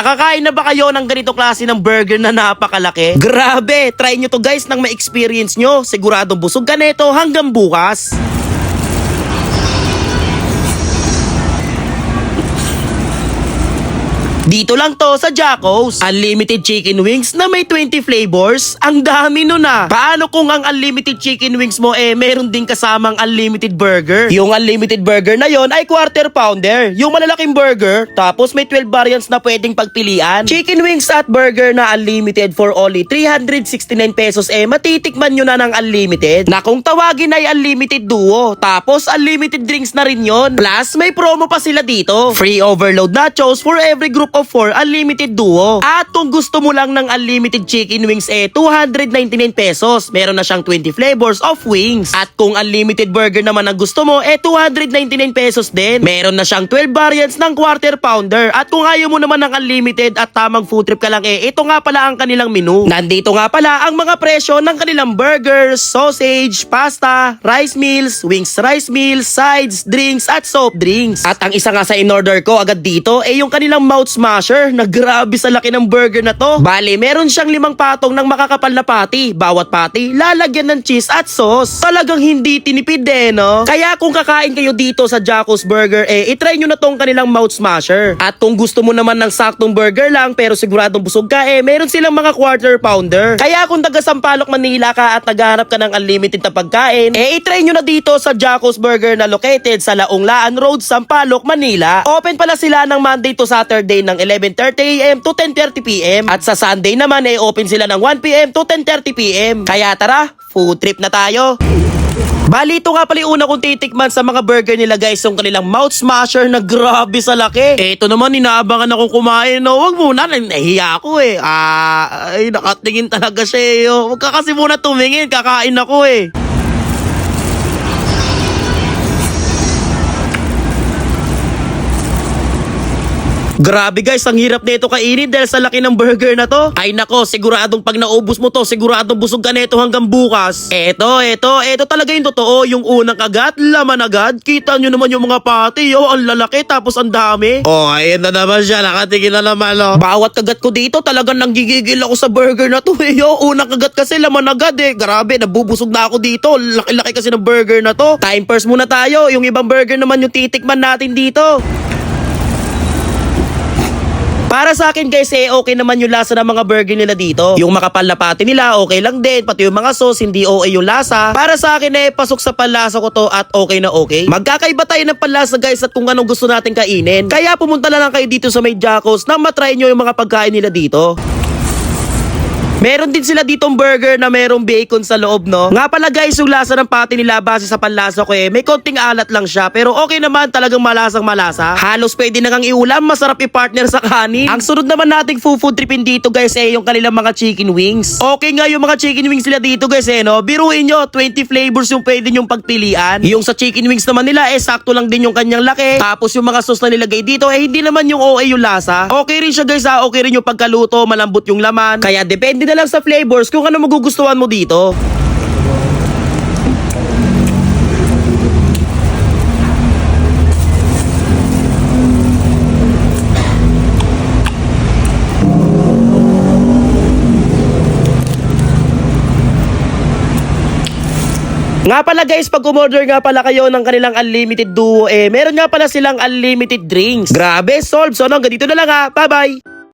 Nakakain na ba kayo ng ganito klase ng burger na napakalaki? Grabe! Try nyo to guys nang ma-experience nyo. Siguradong busog ka neto hanggang bukas. Dito lang to sa Jacos. Unlimited chicken wings na may 20 flavors. Ang dami nun ah. Paano kung ang unlimited chicken wings mo eh meron din kasamang unlimited burger? Yung unlimited burger na yon ay quarter pounder. Yung malalaking burger, tapos may 12 variants na pwedeng pagpilian. Chicken wings at burger na unlimited for only 369 pesos eh matitikman nyo na ng unlimited. Na kung tawagin ay unlimited duo. Tapos unlimited drinks na rin yon. Plus may promo pa sila dito. Free overload nachos for every group of 4 unlimited duo. At kung gusto mo lang ng unlimited chicken wings eh 299 pesos. Meron na siyang 20 flavors of wings. At kung unlimited burger naman ang gusto mo eh 299 pesos din. Meron na siyang 12 variants ng quarter pounder. At kung ayaw mo naman ng unlimited at tamang food trip ka lang eh ito nga pala ang kanilang menu. Nandito nga pala ang mga presyo ng kanilang burgers, sausage, pasta, rice meals, wings rice meals, sides, drinks at soft drinks. At ang isa nga sa in-order ko agad dito eh yung kanilang mouth smasher na grabe sa laki ng burger na to. Bale, meron siyang limang patong ng makakapal na patty. Bawat patty, lalagyan ng cheese at sauce. Talagang hindi tinipid eh, no? Kaya kung kakain kayo dito sa Jacos Burger, eh, itry nyo na tong kanilang mouth smasher. At kung gusto mo naman ng saktong burger lang pero siguradong busog ka, eh, meron silang mga quarter pounder. Kaya kung taga Sampaloc, Manila ka at naghahanap ka ng unlimited na pagkain, eh, itry nyo na dito sa Jacos Burger na located sa Laonglaan Road, Sampaloc, Manila. Open pala sila ng Monday to Saturday ng 11.30am to 10.30pm. At sa Sunday naman, eh, open sila ng 1pm to 10.30pm. Kaya tara, food trip na tayo. Bali, ito nga pala yung una kong titikman sa mga burger nila guys, yung kanilang mouth smasher na grabe sa laki. Ito naman, inaabangan akong kumain. No, wag muna, nahihiya ako eh. Ah, ay, nakatingin talaga siya eh. Oh. Huwag ka kasi muna tumingin, kakain ako eh. Grabe guys, ang hirap nito kainin dahil sa laki ng burger na to. Ay nako, siguradong pag naubos mo to, siguradong busog ka nito hanggang bukas. Eto, eto, eto talaga yung totoo. Yung unang kagat, laman agad. Kita nyo naman yung mga pati, oh, ang lalaki tapos ang dami. Oh, ayun na naman siya, nakatingin na naman, oh. Bawat kagat ko dito, talagang nanggigigil ako sa burger na to, eh. Oh, unang kagat kasi laman agad, eh. Grabe, nabubusog na ako dito. Laki-laki kasi ng burger na to. Time first muna tayo. Yung ibang burger naman yung titikman natin dito. Para sa akin guys, eh, okay naman yung lasa ng mga burger nila dito. Yung makapal na pati nila, okay lang din. Pati yung mga sauce, hindi okay yung lasa. Para sa akin eh, pasok sa panlasa ko to at okay na okay. Magkakaiba tayo ng panlasa guys at kung anong gusto natin kainin. Kaya pumunta na lang kayo dito sa may Jacos na matry nyo yung mga pagkain nila dito. Meron din sila ditong burger na merong bacon sa loob, no? Nga pala guys, yung lasa ng pati nila base sa panlasa ko eh, may konting alat lang siya. Pero okay naman, talagang malasang malasa. Halos pwede na kang iulam, masarap i-partner sa kanin. Ang sunod naman nating food tripin dito guys eh, yung kanilang mga chicken wings. Okay nga yung mga chicken wings nila dito guys eh, no? Biruin nyo, 20 flavors yung pwede nyong pagpilian. Yung sa chicken wings naman nila eh, sakto lang din yung kanyang laki. Tapos yung mga sauce na nilagay dito eh, hindi naman yung OA yung lasa. Okay rin siya guys ha, okay rin yung pagkaluto, malambot yung laman. Kaya depende na lang sa flavors kung ano magugustuhan mo dito. Nga pala guys, pag umorder nga pala kayo ng kanilang unlimited duo, eh, meron nga pala silang unlimited drinks. Grabe, solve. So, hanggang dito na lang ha. Bye-bye!